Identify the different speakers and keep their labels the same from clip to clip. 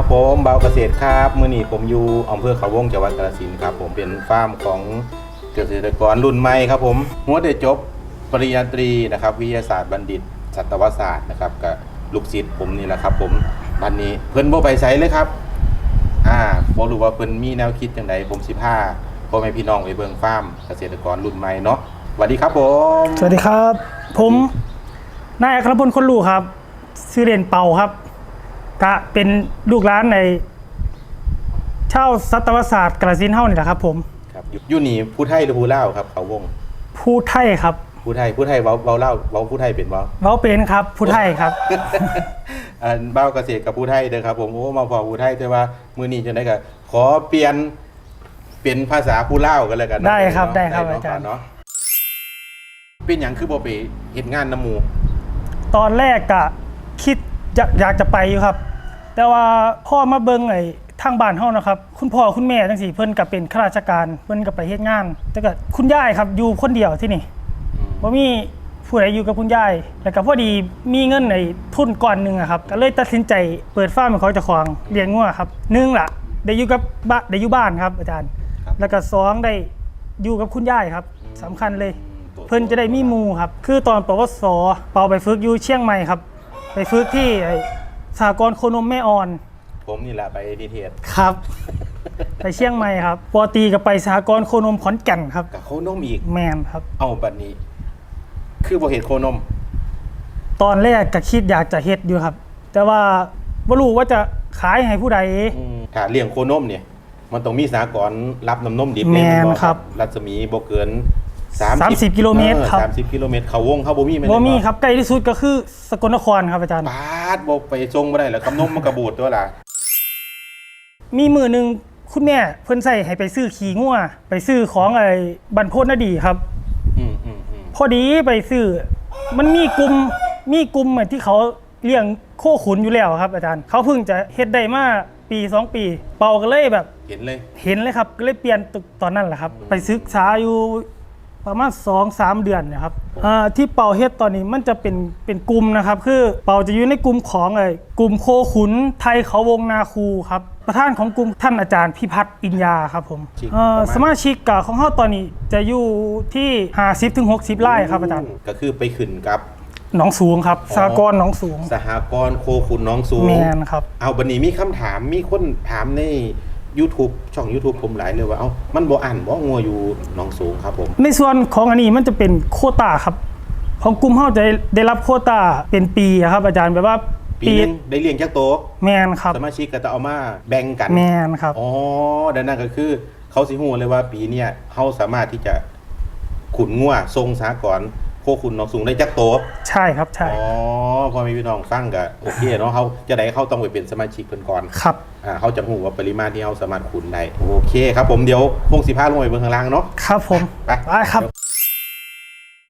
Speaker 1: ครับผมเบาเกษตรครับมื่อนี้ผมอยู่อำเภอเขาวงจังหวัดกาฬสินธุ์ครับ ผมเป็นฟาร์มของเกษตรกรรุ่นใหม่ครับผมหัวได้จบปริญญาตรีนะครับ วิทยาศาสตร์บัณฑิตสัตวศาสตร์นะครับกับลูกศิษย์ผมนี่แหละครับ ผมบันนี้เพิ่นบ่ไปไสเลยครับอ่าบ่รู้ว่าเพิ่นมีแนวคิดจังไดผมสิพาพ่อแม่พี่น้องไปเบิ่งฟาร์มเกษตรกรรุ่นใหม่เนาะสวัสดีครับผม
Speaker 2: สวัสดีครับ ผมนายอัครพลคนลูกครับชื่อเรียนเป่าครับ กะเป็นลูกร้านในเช่าสัตวศาสตร์กระสินเฮ้านี่แหละครับ ผม
Speaker 1: ครับอยู่อยู่นี่ผู้ไทยหรือผู้ลาวครับ เขาวง
Speaker 2: ผู้ไทยครับ
Speaker 1: ผู้ไทยผู้ไทยเว้าเว้าเล่าวเว้าผู้ไทยเป็นเว้า
Speaker 2: เว้าเป็นครับผู้ไทยครับ
Speaker 1: อันเบ้าเกษตรกับผู้ไทยเด้อครับ ผมโอ้มาพอผู้ไทยแต่ว่ามื้อนี้จังได๋ก็ขอเปลี่ยนเป็นภาษาผู้ลาวกันแล้วกันเนาะ
Speaker 2: ได้ครับ
Speaker 1: เนะ
Speaker 2: ได้ครับ
Speaker 1: เนะ
Speaker 2: อาจารย์
Speaker 1: เนาะเป็นหยังคือบ่ไปเฮ็ดงานน้ำหมู่
Speaker 2: ตอนแรกกะคิดอยากอยากจะไปอยู่ครับ แต่ว่าพ่อมาเบิ่งไอ้ทางบ้านเฮานะครับ คุณพ่อคุณแม่จังซี่เพิ่นก็เป็นข้าราชการเพิ่นก็ไปเฮ็ดงาน แต่ก็คุณยายครับอยู่คนเดียวที่นี่
Speaker 1: อืม
Speaker 2: ว่ามีผู้ใดอยู่กับคุณยายแล้วก็พอดีมีเงินในทุนก้อนหนึ่งอะครับ ก็เลยตัดสินใจเปิดฟาร์มของเขาเจะของเลี้ยงงัวครับหนึ่งล่ะได้อยู่กับบ้านได้อยู่บ้านครับ อาจารย์
Speaker 1: ครับ
Speaker 2: แล้วก็สองได้อยู่กับคุณยายครับสำคัญเลย
Speaker 1: ตัว
Speaker 2: เพิ่นจะได้มีหมูครับ คือตอนปวสเปาไปฝึกอยู่เชียงใหม่ครับ ไปฝึกที่ไอ้ สหกรณ์โคนมแม่อ่อน
Speaker 1: ผมนี่แหละไปนิเทศ
Speaker 2: ครับ ไปเชียงใหม่ครับปอตรีก็ไปสหกรณ์โคนมขอนแก่นครับ
Speaker 1: กับโคนมอีก
Speaker 2: แมนครับ
Speaker 1: เอาบัดนี้ คือบ่เฮ็ดโคนม
Speaker 2: ตอนแรกก็คิดอยากจะเฮ็ดอยู่ครับ แต่ว่าบ่รู้ว่าจะขายให้ผู้ใด
Speaker 1: อืมถ้าเลี้ยงโคนมเนี่ย มันต้องมีสากรณ์รับน้ำนมดิบ
Speaker 2: แม่น
Speaker 1: บ่
Speaker 2: ครับ
Speaker 1: รัศมีบ่เกิน 30
Speaker 2: 30กิโลเมตรครับ
Speaker 1: ออ30กิโลเมตรเขาวงเขาบ่มีแม่น
Speaker 2: บ่มี
Speaker 1: บ่
Speaker 2: ครับใกล้ที่สุดก็คือสกลนครครับอาจารย์
Speaker 1: ปาดบ่ไปส่งบ่ได้แล้วกับนมมันกระบูดตัวล่ะ
Speaker 2: มีมือหนึ่งคุณแม่เพิ่นใส่ให้ไปซื้อขี่งัวไปซื้อของไอ้บรรพตนดีครับ
Speaker 1: อืมอืมอืม
Speaker 2: พอดีไปซื้อมันมีกลุ่มมีกลุ่มที่เขาเลี้ยงโคขุนอยู่แล้วครับ อาจารย์ เขาเพิ่งจะเฮ็ดได้มาปีสองปี เป่าก็เลยแบบ
Speaker 1: เห็นเลย
Speaker 2: เห็นเลยครับก็เลยเปลี่ยนตุตอนนั้นแหละครับ ไปศึกษาอยู่ ประมาณสองสามเดือนนะครับอ่าที่เป่าเฮ็ดตอนนี้มันจะเป็นเป็นกลุ่มนะครับ คือเป่าจะอยู่ในกลุ่มของไอ้กลุ่มโคขุนไทยเขาวงนาคูครับประธานของกลุ่มท่านอาจารย์พิพัฒน์ปิญญาครับผมเอ่อสมาชิกกะของเฮาตอนนี้จะอยู่ที่50ถึง60ไร่ครับอาจารย์
Speaker 1: ก็คือไปขึ้นกับ
Speaker 2: หนองสูงครับสากรณ์หนองสูง
Speaker 1: สหกรณ์โคขุนน้องสูง
Speaker 2: แมนครับ
Speaker 1: เอาบันนี้มีคำถามมีคนถามใน YouTube ช่อง YouTube ผมหลายเลยว่าเอ้ามันบ่อ่านบ่งัวอยู่หน้องสูงครับผม
Speaker 2: ในส่วนของอันนี้มันจะเป็นโควตาครับ ของกลุ่มเฮาจะได้รับโควตาเป็นปีอะครับ อาจารย์แบบว่า
Speaker 1: ปีหนึงได้เลี้ยงจักโตว
Speaker 2: แมนครับ
Speaker 1: สมาชิกก็จะเอามาแบ่งกัน
Speaker 2: แมนครับ
Speaker 1: อ๋อดังนั้นก็คือเขาสิฮู้เลยว่าปีเนี้ยเขาสามารถที่จะขุนงัวทรงสากร ณ์โคขุนน้องสูงได้จักโตว
Speaker 2: ใช่ครับใช่
Speaker 1: อ๋อพอมีพี่น้องฟังก็โอเคเนาะเขาจะได้เขาต้องไปเป็นสมาชิกเพิ่นก่อน
Speaker 2: ครับ
Speaker 1: อ่าเขาจะหูว่าปริมาณที่เขาสามารถขุนได้โอเคครับผมเดี๋ยวพงสิพาลงไปเบื้องข้างล่างเนาะ
Speaker 2: ครับผม
Speaker 1: ไป
Speaker 2: ไปครับ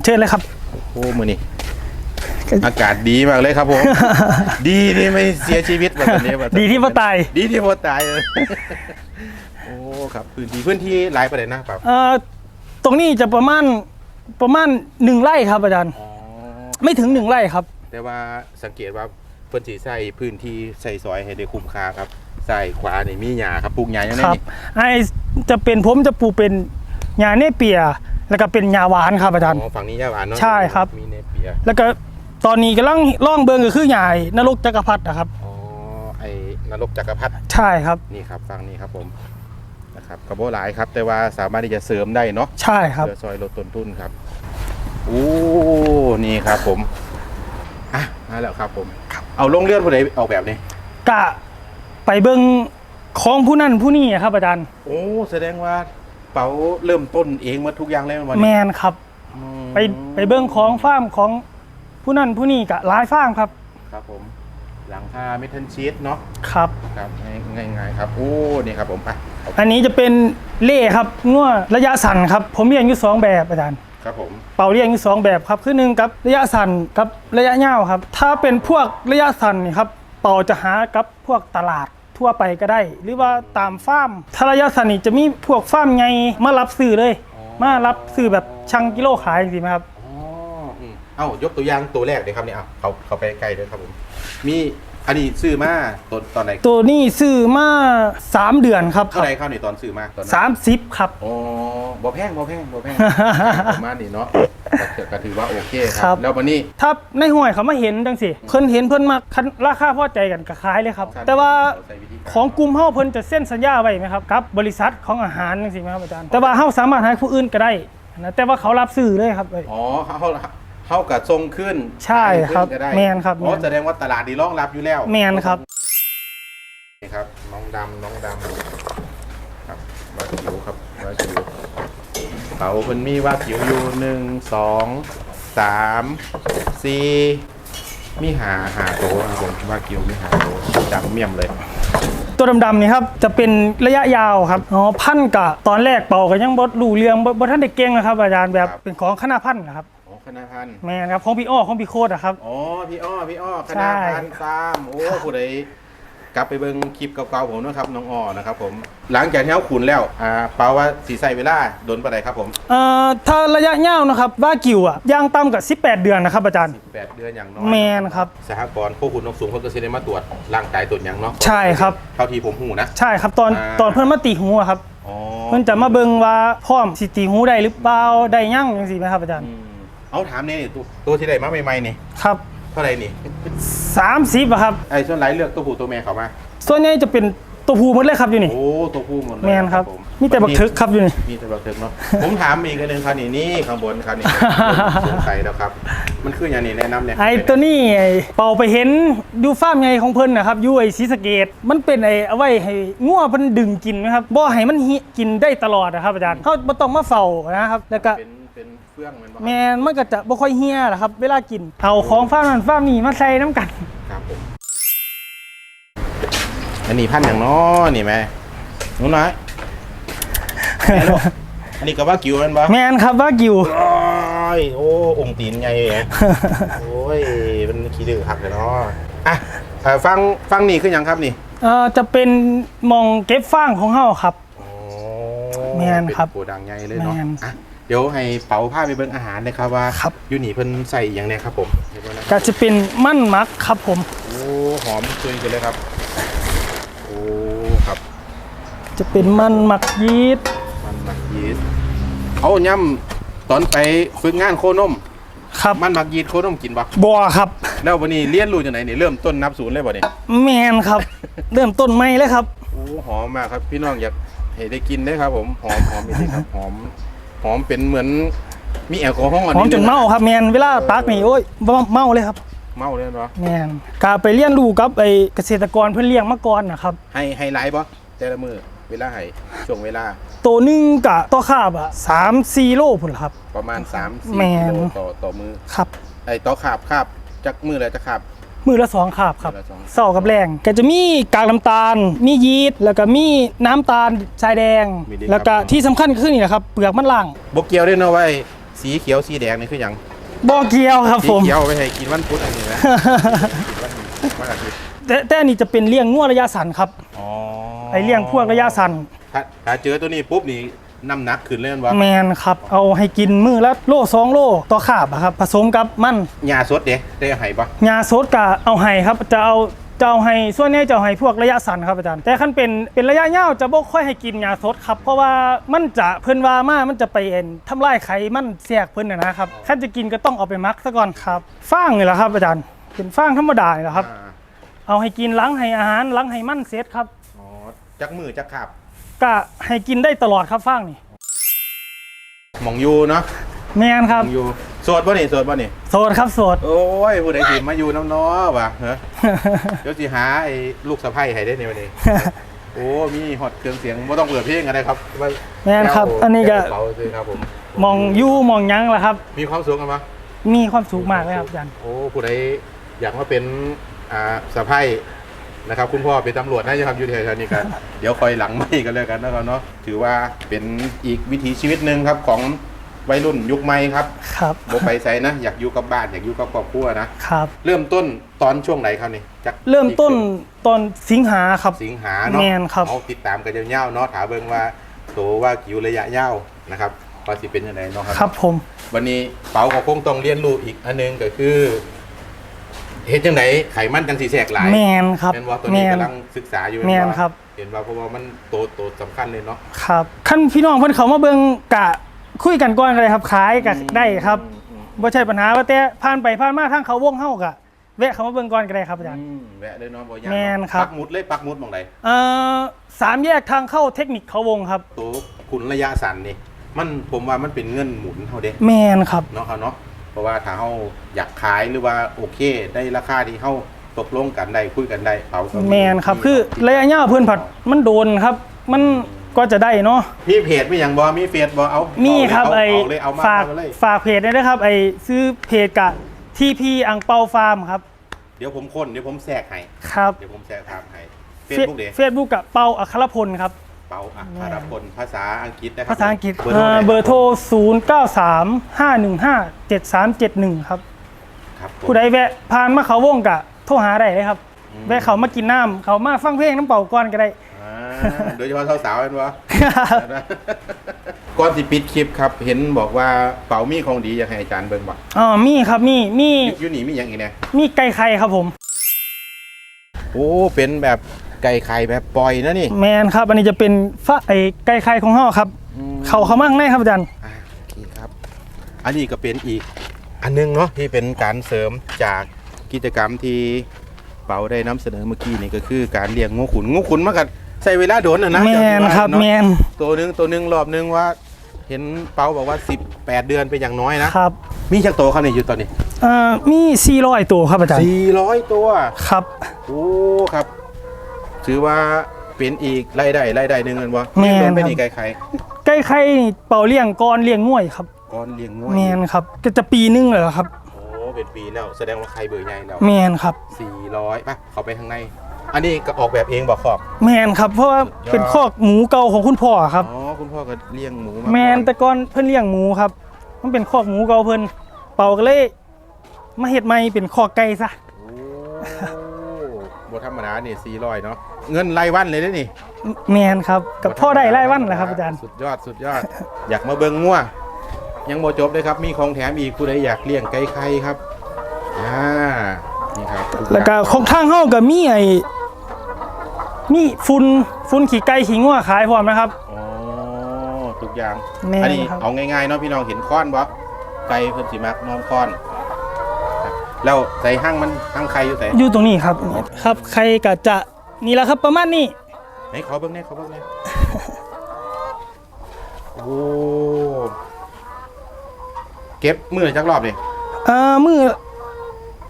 Speaker 2: เชิญเลยครับ
Speaker 1: โอ้มือนี่อากาศดีมากเลยครับผม ดีที่ไม่เสียชีวิตแบบนี้แบบ
Speaker 2: ดีที่บ่ตาย
Speaker 1: ดีที่บ่ตายเลยโอ้ครับพื้นที่พื้นที่หลายประเด็นนะครับ
Speaker 2: เอ่อตรงนี้จะประมาณ ประมาณหนึ่งไร่ครับอาจารย์
Speaker 1: อ๋อ
Speaker 2: ไม่ถึงหนึ่งไร่ครับ
Speaker 1: แต่ว่าสังเกตว่าเพิ่นสิใส่พื้นที่ใส่ซอยให้ได้คุ้มค่าครับใส่ขวานี่มีหญ้าครับปลูกหญ้าอย่าง
Speaker 2: ค
Speaker 1: นี้
Speaker 2: รับ
Speaker 1: นี่
Speaker 2: ไอจะเป็นผมจะปลูกเป็นหญ้าเนเปีย แล้วก็เป็นหญ้าหวานครับอาจารย์
Speaker 1: อ๋อฝั่งนี้หญ้าหวานเนาะ
Speaker 2: ใช่ครับ
Speaker 1: มีเนเปีย
Speaker 2: แล้วก็ตอนนี้กำลังล่องเบิงก็คือหญ้านรกจักรพรรดินะครับ
Speaker 1: อ๋อไอ้นรกจักรพรรดิ
Speaker 2: ใช่ครับ
Speaker 1: นี่ครับฟังนี่ครับผม นะครับกระโบหลายครับ แต่ว่าสามารถที่จะเสริมได้เนาะ
Speaker 2: ใช่ครับ
Speaker 1: เพื่อซอยลดต้นทุนครับโอ้นี่ครับผมอะมาแล้วครับผม เอาลงเลื่อนผู้ใดออกแบบนี้
Speaker 2: กะไปเบิงของผู้นั่นผู้นี่อะครับอาจารย์
Speaker 1: โอ้แสดงว่าเป๋าเริ่มต้นเองหมาทุกอย่างเลยวัน
Speaker 2: แม
Speaker 1: นี้
Speaker 2: นครับ
Speaker 1: อืม
Speaker 2: ไปไปเบิ้งของฟาร์มของผู้นั่นผู้นี่กะหลายฟาร์มครับ
Speaker 1: ครับผม หลังคาเมทัลชีตเนาะ
Speaker 2: ครับ
Speaker 1: ครับง่ายง่ายๆครับโอ้นี่ครับผมไปเอา
Speaker 2: อันนี้จะเป็นเล่ครับงัวระยะสั้นครับ ผมเรียงอยู่สองแบบอาจารย์
Speaker 1: ครับผม
Speaker 2: เป่าเรียงอยู่สองแบบครับคือหนึ่งกับระยะสั้นกับระยะยาวครับ ถ้าเป็นพวกระยะสั้นนี่ครับเป่าจะหากับพวกตลาดทั่วไปก็ได้ หรือว่าตามฟาร์มถ้าระยะสั้นนี่จะมีพวกฟาร์มไงมารับซื้อเลย มารับซื้อแบบชังกิโลขายจริงไหมครับ
Speaker 1: อ๋ออืมเอ้ายกตัวอย่างตัวแรกเลยครับเนี่ยเอาเขาเขาไปใกล้เลยครับผม มีอันนี้ซื้อมาตอนตอนไหน
Speaker 2: ตัวนี้ซื้อมา3เดือนครับ
Speaker 1: เท่าไหรครับนี่ตอนซื้อมาตอนนั้น
Speaker 2: สามสิบครับ
Speaker 1: โอ้บ่แพงบ่แพงบ่แพง ประมาณนี้เนาะก็ก็ถือว่าโอเคค
Speaker 2: ครั
Speaker 1: รับ
Speaker 2: บ
Speaker 1: แล้ววันนี้
Speaker 2: ถ้าในห้วยเขามาเห็นจังสิเพิ่นเห็นเพิ่นมาคันราคาพอใจกันก็ขายเลยครับแต่ว่าของกลุ่มเฮาเพิ่นจะเส้นสัญญาไว้ไหมครับกับบริษัทของอาหารจังซี่ไหมครับอาจารย์แต่ว่าเฮาสามารถให้ผู้อื่นก็ได้นะแต่ว่าเขารับซื้อเลยครับ
Speaker 1: อ๋อเขา เขากับทรงขึ้น
Speaker 2: ใช่ครับ
Speaker 1: ขึ้นก็ได้
Speaker 2: แม่นครับ
Speaker 1: อ๋อ
Speaker 2: แม่น
Speaker 1: แสดงว่าตลาดดีรองรับอยู่แล้ว
Speaker 2: แมนครับ
Speaker 1: นี่ครับน้องดำน้องดำครับวากิวครับวากิวเขาเพิ่นมีวากิวอยู่หนึ่งสองสามสี่มีหาหาโตวครับผมวากิวมีหาโตวดำเมี่ยมเลย
Speaker 2: ตัวดำๆนี่ครับจะเป็นระยะยาวครับอ๋อพันกะตอนแรกเป่าก็ยังบ่รู้เรื่องบ่บ่ทันได้เก่งนะครับอาจารย์แบบ
Speaker 1: ครับ
Speaker 2: เป็นของคณะพันธุ์นะครับ
Speaker 1: โอ้ คณะพันธุ์
Speaker 2: แมนครับของพี่อ้อของพี่โคตรอะครับ
Speaker 1: อ๋อพี่อ้อพี่อ้อค
Speaker 2: ใช่
Speaker 1: ณะพันธุ์ตามโอ้ผู้ใดกลับไปเบิ่งคลิปเก่าๆผมนะครับน้องอ้อนะครับผมหลังจากที่เขาขุนแล้วอ่าเปาว่าสีใส่เวลาโดนปานใดครับผม
Speaker 2: เอ่อถ้าระยะยาวนะครับว่ากิวอะย่างต่ำกับ 18 เดือนนะครับอาจารย์
Speaker 1: 8เดือนอย่างน้อย
Speaker 2: แมนครับ
Speaker 1: สหกรณ์พวกคุณนกสูงเขาก็จะได้มาตรวจร่างกายตรวจอย่างเนาะ
Speaker 2: ใช่ครับ
Speaker 1: เท่าที่ผมหูนะ
Speaker 2: ใช่ครับตอน
Speaker 1: อ่า
Speaker 2: ตอนเพิ่นมาตีหูอะครับ
Speaker 1: อ๋อ
Speaker 2: เพิ่นจะมาเบิ่งว่าพร้อมสิตีหูได้หรือเปล่าได้ยั่งจังซี่ไหมครับอาจารย์
Speaker 1: อืม เอาถามนี่ตัวตัวที่ได้มาใหม่ๆนี่
Speaker 2: ครับ
Speaker 1: เท่าไหร่นี่
Speaker 2: 30อะครับ
Speaker 1: ไอ้ส่วนไหลเลือกตัวผู้ตัวแม่เขามา
Speaker 2: ส่วนใหญ่จะเป็นตัวผู้หมดเลยครับอยู่นี่
Speaker 1: โอ้ตัวผู้หมดเลย
Speaker 2: แมนครับ
Speaker 1: ผ
Speaker 2: มีแต่บักทึกครับอยู่นี่
Speaker 1: มีแต่บักทึกเนาะ ผมถามอีกอันหนึงครับนี่นี่ข้างบนครับนี่สงสัยแล้วครับ มันคืออย่างนี้แนะนำเนี่ย
Speaker 2: ไอ้ตัวนี้ไอ้เป่าไปเห็นดูฟาร์มใหญ่ของเพิ่นนะครับอยู่ไอ้ศรีสะเกดมันเป็นไอ้เอาไว้ให้งัวเพิ่นดึงกินนะครับบ่ให้มันหิกินได้ตลอดนะครับอาจารย์เขาบ่ต้องมาเฝ้านะครับ แล้วก็
Speaker 1: เป็นเป็นเฟื่องแมันบ่
Speaker 2: แมนมันก็จะบ่ค่อยเฮียนะครับ เวลากิน เอาของฟาร์มนั้นฟาร์มนี้มาใส่น้ำกัน
Speaker 1: ครับผมอันนี้พันอย่างน้อนี่แม่หนูน้อยแม่ลูกอันนี้ก็ว่ากิวแมันบ่
Speaker 2: แมนครับว่ากิว
Speaker 1: โอ้ยโอ้องค์ตีนไงเองโอ้ยมันขี้ดื้อหักเลยเนาะอะเอ่อฟังฟังนี่คืออย่างครับนี่
Speaker 2: เอ่อจะเป็นหมองเก็บฟางของเฮาครับ
Speaker 1: โอ้
Speaker 2: แม่นครับ
Speaker 1: เป็นโกดังใหญ่เลยเนาะ
Speaker 2: แม่น
Speaker 1: อะ เดี๋ยวให้เป๋าผ้าไปเบิ่งอาหารนะครับว่า
Speaker 2: ครับ
Speaker 1: อยูนี่เพิ่นใส่อย่างเนี้ยครับผมเดี๋ยวก่อนนะ
Speaker 2: ก็จะเป็นมั่นมักครับผม
Speaker 1: โอ้หอมซุยกันเลยครับ โอ้ครับ
Speaker 2: จะเป็นมั่นมักยีสต์
Speaker 1: มันหมักยีสต์เอาย่ำตอนไปฝึกงานโคนม
Speaker 2: ครับ
Speaker 1: มันหมักยีสต์โคนมกินปะ
Speaker 2: บัวครับ
Speaker 1: แล้ววันนี้เรียนรู้จากไหนนี่เริ่มต้นนับศูนย์เลยบ่เนี่ย
Speaker 2: แมนครับ เริ่มต้นใหม่เลยครับ
Speaker 1: โอ้หอมมากครับ พี่น้องอยากให้ได้กินได้ครับ ผมหอมหอมจริงๆครับหอม หอมเป็นเหมือนมีแอลกอฮอล์
Speaker 2: หอมจนเมาครับแมนเวลาตักนี่โอ้ยบ่เมาเลยครับ
Speaker 1: เมาเลยเนาะ
Speaker 2: แมนกาไปเลี้ยงดูกับไอ้เกษตรกรเพื่อนเลี้ยงมาก่อนนะครับ
Speaker 1: ให้ให้ไลฟ์บ่แต่ละมือเวลาให้ช่วงเวลา
Speaker 2: ตัวหนึงกะต่อคาบอะสามสี่โลพุ่นล่ะครับ
Speaker 1: ประมาณ3 4
Speaker 2: แม่
Speaker 1: กิ
Speaker 2: น
Speaker 1: โลต่อต่อมือ
Speaker 2: ครับ
Speaker 1: ไอ้ต่อขาบขาบจักมือแล้วจะขาบ
Speaker 2: มือละสองคาบครับ
Speaker 1: มือละสอง
Speaker 2: เศร้ากับแรงก็จะมีกากน้ำตาล มียีสต์แล้วก็มีน้ำตาลทรายแดงแล้วก็ที่สำคัญก็คือนี่แหละครับเปลือกมันล่าง
Speaker 1: บกเกียวด้วยเนาะว่าไอ้สีเขียวสีแดงนี่คืออย่าง
Speaker 2: บ่เกียวครับ
Speaker 1: สี
Speaker 2: ผม
Speaker 1: เขียวไปให้กินวันพุธอันนี้นะ กินวันวันอาทิตย์
Speaker 2: แต่แต่อันนี้จะเป็นเลี้ยงงัวระยะสั้นครับ
Speaker 1: อ๋อ
Speaker 2: ไอเลี้ยงพวกระยะสั้น
Speaker 1: ถ้าถ้าเจอตัวนี้ปุ๊บนี่ น้ำหนักขึ้นเลยแม่นวะ
Speaker 2: แมนครับเอาให้กินมือละโลสองโลต่อคาบอะครับ ผสมกับมัน
Speaker 1: ยาสดเด้ได้ให้ปะ
Speaker 2: ยาโซดกะเอาให้ครับจะเอาจะเอาให้ส่วนนี้จะเอาให้พวกระยะสั้นครับอาจารย์ แต่ขั้นเป็นเป็นระยะยาวจะบ่ค่อยให้กินยาโซดครับ เพราะว่ามันจะเพิ่นว่ามามันจะไปเอ็นทำลายไขมันเสียกเพิ่นนะนะครับขั้นจะกินก็ต้องเอาไปมักซะก่อนครับฟางนี่แหละครับอาจารย์เป็นฟางธรรมดานี่แหละครับ
Speaker 1: อ่า
Speaker 2: เอาให้กินล้างให้อาหารล้างให้มันเสร็จครับ
Speaker 1: อ๋อจักมือจักขาบ
Speaker 2: ก็ให้กินได้ตลอดครับฟางนี่
Speaker 1: หมองยูเนาะ
Speaker 2: แมนค
Speaker 1: ห
Speaker 2: รับ
Speaker 1: มองยูโสดป่ะนี่โสดป่ะนี่
Speaker 2: โสดครับโสด
Speaker 1: โอ้ยผู้ใดสิมาอยู่น้ำน้อวะเฮ้ยเดี๋ยวสิหาไอ้ลูกสะใภ้ให้ได้ในวันนี้ โอ้ มีฮอตเครื่องเสียงไม่ต้องเปิดเพลงอะไรครับว่า
Speaker 2: แม่นครับอันนี้ก็
Speaker 1: เบาๆสิครับผม
Speaker 2: มองยู่มองหยังล่ะครับ
Speaker 1: มีความสุขกันปะ
Speaker 2: มีความสุขมากเลยครับอาจารย์
Speaker 1: โอ้ผู้ใดอยากมาเป็นอ่าสะใภ้ นะครับคุณพ่อเป็นตำรวจน่าจะทำอยู่แถวๆนี้กันเดี๋ยวคอยหลังไม่กันเลยกันนะครับเนาะถือว่าเป็นอีกวิถีชีวิตหนึ่งครับของวัยรุ่นยุคใหม่ครับ
Speaker 2: ครับ
Speaker 1: โบไปใส่นะอยากอยู่กับบ้านอยากอยู่กับครอบครัวนะ
Speaker 2: ครับ
Speaker 1: เริ่มต้นตอนช่วงไหนครับนี่จัก
Speaker 2: เริ่มต้นตอนสิงหาครับ
Speaker 1: สิงหาเนาะ
Speaker 2: แม่นครับ
Speaker 1: เอาติดตามกันยาวๆเนาะถาเบิ่งว่าโตว่ากิวระยะยาวนะครับว่าสิเป็นยังไงเนาะครับ
Speaker 2: ครับผม
Speaker 1: วันนี้เป๋าก็คงต้องเรียนรู้อีกอันหนึงก็คือ เฮ็ดจังไดไขมันจังสีแสกหลาย
Speaker 2: แมนครับ
Speaker 1: แม่นว่าตัว
Speaker 2: แม
Speaker 1: นี้
Speaker 2: น
Speaker 1: กำลังศึกษาอยู่
Speaker 2: แม่น
Speaker 1: ว่า
Speaker 2: ครับ
Speaker 1: เห็นว่าเพราะว่ามันโตโตสำคัญเลยเนาะ
Speaker 2: ครับขั้นพี่น้องเพิ่นเขามาเบิ่งกะคุยกันก่อนก็ได้ครับขายกะได้ครับ
Speaker 1: อืมอืม
Speaker 2: บ่ใช่ปัญหาว่าแต่ผ่านไปผ่านมาทางเขาวงเฮากะแวะเขามาเบิ่งก่อนก็ได้ครับอาจารย์
Speaker 1: อืมแวะเลยเนาะบ่ยาก
Speaker 2: แม่นครับ
Speaker 1: ปักหมุดเลยปักหมุดหมองใด
Speaker 2: เอ่อสามแยกทางเข้าเทคนิคเขาวงครับ
Speaker 1: ตัวคุณระยะสั้นนี่มันผมว่ามันเป็นเงินหมุนเฮาเด้
Speaker 2: แมนครับ
Speaker 1: เนาะครับเนาะเพ ราะว่าถ้าเฮาอยากขายหรือว่าโอเค ได้ราคาที่เฮาตกลงกันได้คุยกันได้เป๋าก็
Speaker 2: แมนครับคือระยะยาวเพิ่นผัดมันโดนครับ มันก็จะได้เนาะ
Speaker 1: มีเพจมีหยังบ่มีเฟซบ่เอา
Speaker 2: มีครับ
Speaker 1: เอา
Speaker 2: ไอ
Speaker 1: เอาเลยเอามา
Speaker 2: ฝาก
Speaker 1: เอาเลย
Speaker 2: ฝากเพจด้วยนะครับ ไอซื้อเพจกะทีพีอังเปาฟาร์มครับ
Speaker 1: เดี๋ยวผมค้นเดี๋ยวผมแทรกให้
Speaker 2: ครับ
Speaker 1: เดี๋ยวผมแชร์ภาพให้เฟซบุ๊กเด
Speaker 2: เฟซบุ๊กกับเปาอัครพลครับ
Speaker 1: เปาอัครพลภาษาอังกฤษนะครั
Speaker 2: ภาษาอังกฤษ
Speaker 1: เบอร์โทร
Speaker 2: เอ่อ
Speaker 1: ไหน
Speaker 2: เบอร์โทร 0 9 3 5 1 5 7 3 7 1 ครับ
Speaker 1: ครับผม
Speaker 2: ผู้ใดแวะผ่านมาเขาวงกะโทรหาได้เลยครับ
Speaker 1: อืม
Speaker 2: แวะเขามากินน้ำเขามาฟังเพลงน้ำเป่าก่อนก็ได้
Speaker 1: อ่าโดยเฉพาะสาวๆเห็นบ่ก่อนสิปิดคลิปครับ เห็นบอกว่าเป๋ามีของดีอยากให้อาจารย์เบิ่งบ่
Speaker 2: อ๋อมีครับมีมี
Speaker 1: อยู่อยู่นี่มีหยังอีกเนี่ย
Speaker 2: มีไก่ไข่ครับผม
Speaker 1: โอ้ เป็นแบบ ไก่ไข่แบบปล่อยนะนี่
Speaker 2: แมนครับ อันนี้จะเป็นฟ้าไอไก่ไข่ของห่อครับ
Speaker 1: อืม
Speaker 2: เขาเขามั่งได้ครับอาจารย์
Speaker 1: อ่าโอเคครับ อันนี้ก็เป็นอีก อันนึงเนาะที่เป็นการเสริมจากกิจกรรมที่เป๋าได้นำเสนอเมื่อกี้นี่ก็คือการเลี้ยงงูขุนงูขุนมากันใช้เวลาโดนนะนะ
Speaker 2: แมนครับ
Speaker 1: เดี๋ยว
Speaker 2: แม
Speaker 1: ที่ว่าเนาะ
Speaker 2: น
Speaker 1: ตัวหนึงตัวหนึงรอบหนึงว่า เห็นเป๋าบอกว่า 18 เดือนเป็นอย่างน้อยนะครับ มีจักโตวครับนี่อยู่ตอนนี้
Speaker 2: เอ่อมี400ตัวครับอาจารย์
Speaker 1: 400 ตัว
Speaker 2: ครับ
Speaker 1: โอ้ ครับ ถือว่าเป็นอีกรายได้รายได้หนึ่งเงินวะ
Speaker 2: แม่น
Speaker 1: เป็น
Speaker 2: ครับ
Speaker 1: อีกไก่ไข่
Speaker 2: ไก่ไข่นี่เป่าเลี้ยงก้อนเลี้ยงง่วยครับ
Speaker 1: ก้อนเลี้ยงงวย
Speaker 2: แมนครับก็จะปีนึงเลยเหรอครับ
Speaker 1: โอ้เป็นปีแล้วแสดงว่าไข่เบื่อใหญ่แล้ว
Speaker 2: แมนครับ
Speaker 1: 400ป่ะเข้าไปข้างใน อันนี้ก็ออกแบบเองบอกขอบ
Speaker 2: แมนครับ เพราะว่าเป็นคอกหมูเก่าของคุณพ่อครับ
Speaker 1: อ๋อคุณพ่อก็เลี้ยงหมูมา
Speaker 2: แมน
Speaker 1: ก่อ
Speaker 2: แต่ก่อนเพิ่นเลี้ยงหมูครับ มันเป็นคอกหมูเก่าเพิ่นเป่าก็เลย มาเฮ็ดใหม่เป็นคอกไก่ซะ
Speaker 1: โอ้ บธรรมดานี่400เนาะเงินรายวันเลยเด้อนี่
Speaker 2: แมนครับกับพ่อได้ไล่วันแหละครับอาจารย์
Speaker 1: สุดยอดสุดยอด อยากมาเบิ่งงัวยังโมจบเลยครับ มีของแถมอีกผู้ใดอยากเลี้ยงไก่ไข่ครับอ่านี่ครับทุอย่าง
Speaker 2: แล้วก็ของทางเฮาก็มีไอ้มีฝุ่นฝุ่นขี่ไก่ขี่งัวขายพร้อมนะครับ
Speaker 1: อ๋อทุกอย่าง
Speaker 2: แม่น
Speaker 1: อันี้
Speaker 2: ครับ
Speaker 1: เอาง่ายๆเนาะพี่น้องเห็นค้อนบ่ไก่เพิ่นสิมักน้องค้อนครับ แล้วใส่ห้างมันห้างไข่อยู่ใส่
Speaker 2: อยู่ตรงนี้ครับ ครับใครก็จะนี่แหละครับประมาณนี้
Speaker 1: ไหนขอเบิ่งแหน่ขอเบิ่งแหน่โอ้เก็บมือจักรอบนี่
Speaker 2: เอ่อมือ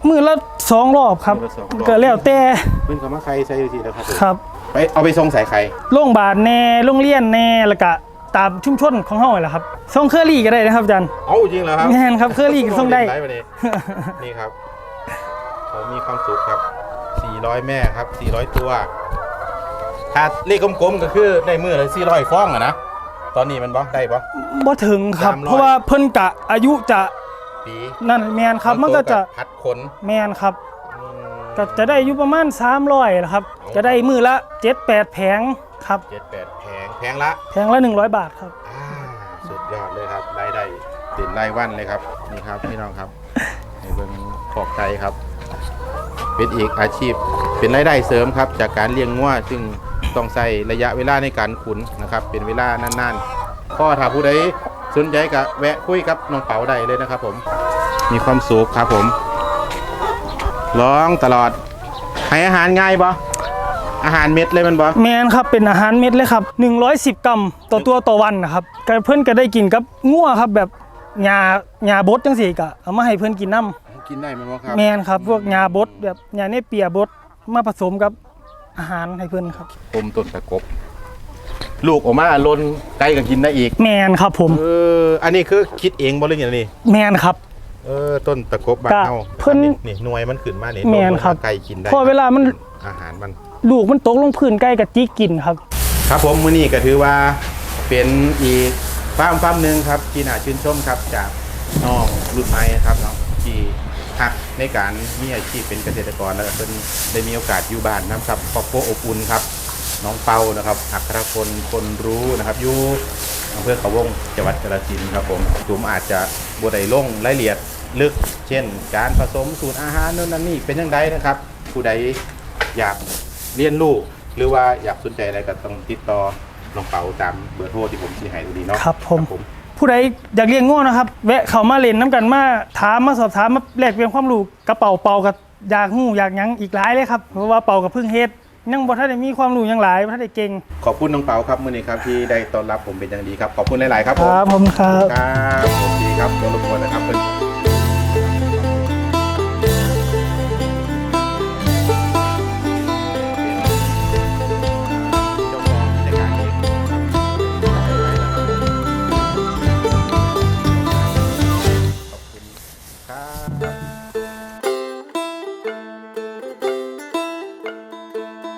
Speaker 2: มือละสองรอบครับ
Speaker 1: มือละสองรอบ
Speaker 2: ก็แล้วแต่
Speaker 1: เพิ่นเขามาไข่ใส่อยู่สิแล้วครับผม
Speaker 2: ครับ
Speaker 1: ไปเอาไปส่งใส่ไข่
Speaker 2: โรงพยาบาลแน่โรงเรียนแน่แล้วก็ ตามชุมชนของเฮาแหละครับส่งเคอรี่ก็ได้นะครับอาจารย์
Speaker 1: เอาจริงเหรอครับ
Speaker 2: แม่นครับเคอรี่ก็ส่งได้
Speaker 1: ไวันนี้นี่ครับเขามีความสุขครับ 400 แม่ครับ 400 ตัว ถ้าเลขกลมๆก็คือได้มือเลย400ฟองอะนะ ตอนนี้มันบ่ได้บ่
Speaker 2: บ่ถึงครับ
Speaker 1: สามร้อย
Speaker 2: เพราะว่าเพิ่นกะอายุจะ
Speaker 1: ปี
Speaker 2: นั่นแมนครับมันก็จะ
Speaker 1: บางตัวพัดขน
Speaker 2: แมนครับ
Speaker 1: อืม
Speaker 2: ก็จะได้อยู่ประมาณ300นะครับ จะได้มือละ 7-8 แผงครับ
Speaker 1: เจ็ดแปดแพง แพงละ
Speaker 2: แผงละ100 บาทครับ
Speaker 1: อ่าสุดยอดเลยครับรายได้เด่นรายวันเลยครับนี่ครับพี่น้องครับในเบิ้งขอบใจครับ เป็นอีกอาชีพ เป็นรายได้เสริมครับ จากการเลี้ยงงัวซึ่งต้องใช้ระยะเวลาในการขุนนะครับ เป็นเวลานานๆข้อถ้าผู้ใดสนใจก็แวะคุยกับน้องเป๋าได้เลยนะครับ ผม มีความสุขครับผม ร้องตลอดให้อาหารง่ายปะ อาหารเม็ดเลยมันปะ
Speaker 2: แมนครับเป็นอาหารเม็ดเลยครับ 110 กรัมต่อตัวต่อวันนะครับก็เพิ่นก็ได้กินกับงัวครับแบบหญ้าหญ้าบดจังซี่ก็เอามาให้เพิ่นกินน้
Speaker 1: กินได้ไหมวะครับำ
Speaker 2: แมนครับพวกหญ้าบดแบบหญ้าเนเปียบดมาผสมกับอาหารให้เพิ่นครับ
Speaker 1: อมต้นตะกบ ลูกออกมาลนไก่ก็กินได้อีก
Speaker 2: แมนครับผม
Speaker 1: เออ อันนี้คือคิดเองบ่หรือยังนี่
Speaker 2: แมนครับ
Speaker 1: เออ ต้นตะกบบาน
Speaker 2: ก็
Speaker 1: เฮา
Speaker 2: เพิ่น
Speaker 1: อันี่หน่วยมันขึ้นมานี่
Speaker 2: แม่นครับ
Speaker 1: ไก่กินได้
Speaker 2: พอเวลามัน
Speaker 1: อาหารมัน
Speaker 2: ลูกมันตกลงพื้นใกล้กับจิกกินครับ
Speaker 1: ครับผมมื้อนี้ก็ถือว่าเป็นอีกฟาร์มฟาร์มหนึ่งครับที่น่าชื่นชมครับจากน้องรุ่นใหม่นะครับเนาะที่หักในการมีอาชีพเป็นเกษตรกรแล้วก็เพิ่นได้มีโอกาสอยู่บ้านน้ำครับครอบครัวอบอุ่นครับ น้องเปานะครับอัครพลคนรู้นะครับอยู่อำเภอเขาวงจังหวัดกาฬสินธุ์ครับผมผมอาจจะบได้ลงรายละเอียดลึก เช่น การผสมสูตรอาหารนู่นนั่นนี่เป็นยังไงนะครับ ผู้ใดอยาก เรียนรู้หรือว่าอยากสนใจอะไรก็ต้องติดต่อน้องเปาตามเบอร์โทรที่ผมชี้ให้ดูดีเนาะ
Speaker 2: ครับผม ผู้ใดอยากเรียนโง่นะครับ แวะเข้ามาเล่นน้ำกันมาถามมาสอบถามมาแลกเปลี่ยนความรู้กระเป๋าเป่ากับอยากหู้อยากหยังอีกหลายเลยครับเพราะว่าเป่ากับเพิ่งเฮ็ดยังบ่ทันได้มีความรู้หยังหลายบ่ทันได้เก่ง
Speaker 1: ขอบคุณน้องเปาครับมื่อนี้ครับที่ได้ต้อนรับผมเป็นอย่างดีครับ ขอบคุณหลาย ๆ ครับผม
Speaker 2: ครับผมครับ
Speaker 1: ครับโอเคครับตัวรบกวนนะครับเป็น